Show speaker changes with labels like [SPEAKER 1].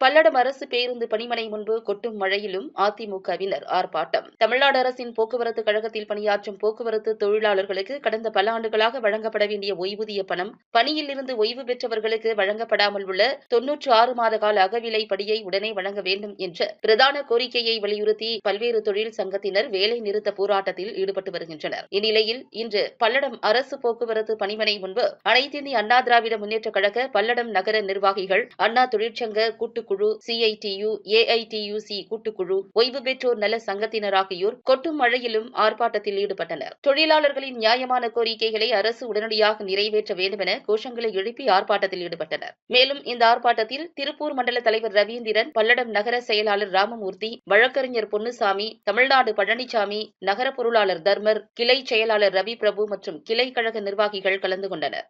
[SPEAKER 1] பல்லடம் அரசு பேருந்து பணிமனை முன்பு கொட்டும் மழையிலும் அதிமுகவினர் ஆர்ப்பாட்டம். தமிழ்நாடு அரசின் போக்குவரத்து கழகத்தில் பணியாற்றும் போக்குவரத்து தொழிலாளர்களுக்கு கடந்த பல ஆண்டுகளாக வழங்கப்பட வேண்டிய ஓய்வூதிய பணம் பணியில் இருந்து ஓய்வு பெற்றவர்களுக்கு வழங்கப்படாமல் உள்ள தொன்னூற்று ஆறு மாத கால அகவிலை படியை உடனே வழங்க வேண்டும் என்ற பிரதான கோரிக்கையை வலியுறுத்தி பல்வேறு தொழில் சங்கத்தினர் வேலை நிறுத்த போராட்டத்தில் ஈடுபட்டு வருகின்றனர். இந்நிலையில் இன்று பல்லடம் அரசு போக்குவரத்து பணிமனை முன்பு அனைத்திந்திய அண்ணா திராவிட முன்னேற்ற கழக பல்லடம் நகர நிர்வாகிகள் அண்ணா தொழிற்சங்க கூட்டு கூட்டுக்குழு சிஐடியு ஏஐடியுசி கூட்டுக்குழு ஓய்வு பெற்றோர் நல சங்கத்தினர் ஆகியோர் கொட்டும் மழையிலும் ஆர்ப்பாட்டத்தில் ஈடுபட்டனர். தொழிலாளர்களின் நியாயமான கோரிக்கைகளை அரசு உடனடியாக நிறைவேற்ற வேண்டும் என கோஷங்களை எழுப்பி ஆர்ப்பாட்டத்தில் ஈடுபட்டனர். மேலும் இந்த ஆர்ப்பாட்டத்தில் திருப்பூர் மண்டல தலைவர் ரவீந்திரன் பல்லடம் நகர செயலாளர் ராமமூர்த்தி வழக்கறிஞர் பொன்னுசாமி தமிழ்நாடு பழனிசாமி நகர பொருளாளர் தர்மர் கிளை செயலாளர் ரவி பிரபு மற்றும் கிளை கழக நிர்வாகிகள் கலந்து கொண்டனர்.